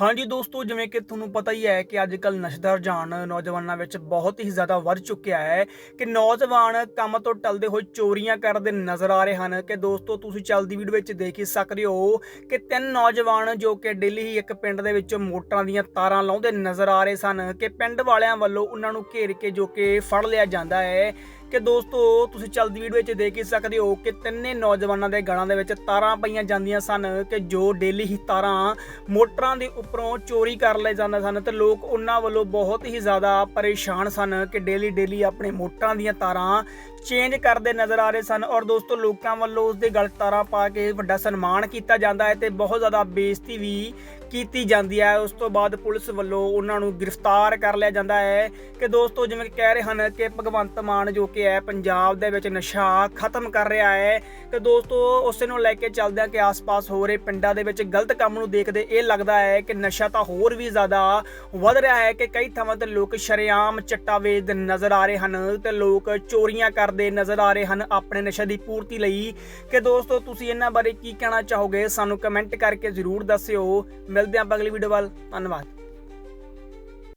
ਹਾਂਜੀ ਦੋਸਤੋ, ਜਿਵੇਂ ਕਿ ਤੁਹਾਨੂੰ ਪਤਾ ਹੀ ਹੈ ਕਿ ਅੱਜ ਕੱਲ ਨਸ਼ੇ ਦਾ ਰੁਝਾਨ ਨੌਜਵਾਨਾਂ ਵਿੱਚ ਬਹੁਤ ਹੀ ਜ਼ਿਆਦਾ ਵੱਧ ਚੁੱਕਿਆ ਹੈ ਕਿ ਨੌਜਵਾਨ ਕੰਮ ਤੋਂ ਟਲਦੇ ਹੋਏ ਚੋਰੀਆਂ ਕਰਦੇ ਨਜ਼ਰ ਆ ਰਹੇ ਹਨ। ਕਿ ਦੋਸਤੋ, ਤੁਸੀਂ ਚੱਲਦੀ ਵੀਡੀਓ ਵਿੱਚ ਦੇਖ ਹੀ ਸਕਦੇ ਹੋ ਕਿ ਤਿੰਨ ਨੌਜਵਾਨ ਜੋ ਕਿ ਡੇਲੀ ਹੀ ਇੱਕ ਪਿੰਡ ਦੇ ਵਿੱਚ ਮੋਟਰਾਂ ਦੀਆਂ ਤਾਰਾਂ ਲਾਉਂਦੇ ਨਜ਼ਰ ਆ ਰਹੇ ਸਨ ਕਿ ਪਿੰਡ ਵਾਲਿਆਂ ਵੱਲੋਂ ਉਹਨਾਂ ਨੂੰ ਘੇਰ ਕੇ ਜੋ ਕਿ ਫੜ ਲਿਆ ਜਾਂਦਾ ਹੈ। ਕਿ ਦੋਸਤੋ, ਤੁਸੀਂ ਚੱਲਦੀ ਵੀਡੀਓ ਵਿੱਚ ਦੇਖ ਹੀ ਸਕਦੇ ਹੋ ਕਿ ਤਿੰਨੇ ਨੌਜਵਾਨਾਂ ਦੇ ਗਲਾਂ ਦੇ ਵਿੱਚ ਤਾਰਾਂ ਪਈਆਂ ਜਾਂਦੀਆਂ ਸਨ ਕਿ ਜੋ ਡੇਲੀ ਹੀ ਤਾਰਾਂ ਮੋਟਰਾਂ ਦੇ ਉੱਪਰੋਂ ਚੋਰੀ ਕਰ ਲਏ ਜਾਂਦੇ ਸਨ ਤੇ ਲੋਕ ਉਹਨਾਂ ਵੱਲੋਂ ਬਹੁਤ ਹੀ ਜ਼ਿਆਦਾ ਪਰੇਸ਼ਾਨ ਸਨ ਕਿ ਡੇਲੀ ਡੇਲੀ ਆਪਣੇ ਮੋਟਰਾਂ ਦੀਆਂ ਤਾਰਾਂ ਚੇਂਜ ਕਰਦੇ ਨਜ਼ਰ ਆ ਰਹੇ ਸਨ ਔਰ ਦੋਸਤੋ, ਲੋਕਾਂ ਵੱਲੋਂ ਉਸ ਦੇ ਗਲ ਤਾਰਾਂ ਪਾ ਕੇ ਵੱਡਾ ਸਨਮਾਨ ਕੀਤਾ ਜਾਂਦਾ ਹੈ ਤੇ ਬਹੁਤ ਜ਼ਿਆਦਾ ਬੇਇੱਜ਼ਤੀ ਵੀ ਕੀਤੀ ਜਾਂਦੀ ਹੈ। ਉਸ ਤੋਂ ਬਾਅਦ ਪੁਲਿਸ ਵੱਲੋਂ ਉਹਨਾਂ ਨੂੰ ਗ੍ਰਿਫਤਾਰ ਕਰ ਲਿਆ ਜਾਂਦਾ ਹੈ ਕਿ ਦੋਸਤੋ, ਜਿਵੇਂ ਕਿ ਕਹਿ ਰਹੇ ਹਨ ਕਿ ਭਗਵੰਤ ਮਾਨ ਜੋ ਕਿ ਹੈ, ਪੰਜਾਬ ਦੇ ਵਿੱਚ ਨਸ਼ਾ ਖਤਮ ਕਰ ਰਿਹਾ ਹੈ। ਤੇ ਦੋਸਤੋ, ਉਸੇ ਨੂੰ ਲੈ ਕੇ ਚੱਲਦੇ ਆ ਕਿ ਆਸ-ਪਾਸ ਹੋ ਰਹੇ ਪਿੰਡਾਂ ਦੇ ਵਿੱਚ ਗਲਤ ਕੰਮ ਨੂੰ ਦੇਖਦੇ ਇਹ ਲੱਗਦਾ ਹੈ ਕਿ ਨਸ਼ਾ ਤਾਂ ਹੋਰ ਵੀ ਜ਼ਿਆਦਾ ਵੱਧ ਰਿਹਾ ਹੈ ਕਿ ਕਈ ਥਾਵਾਂ ਤੇ ਲੋਕ ਸ਼ਰੇਆਮ ਚੱਟਾ ਵੇਚਦੇ ਨਜ਼ਰ ਆ ਰਹੇ ਹਨ ਤੇ ਲੋਕ ਚੋਰੀਆਂ ਕਰਦੇ ਨਜ਼ਰ ਆ ਰਹੇ ਹਨ ਆਪਣੇ ਨਸ਼ੇ ਦੀ ਪੂਰਤੀ ਲਈ। ਕਿ ਦੋਸਤੋ, ਤੁਸੀਂ ਇਹਨਾਂ ਬਾਰੇ ਕੀ ਕਹਿਣਾ ਚਾਹੋਗੇ? ਸਾਨੂੰ ਕਮੈਂਟ ਕਰਕੇ ਜ਼ਰੂਰ ਦੱਸਿਓ। ਮਿਲਦੇ ਹਾਂ ਆਪਾਂ ਅਗਲੀ ਵੀਡੀਓ ਵੱਲ। ਧੰਨਵਾਦ।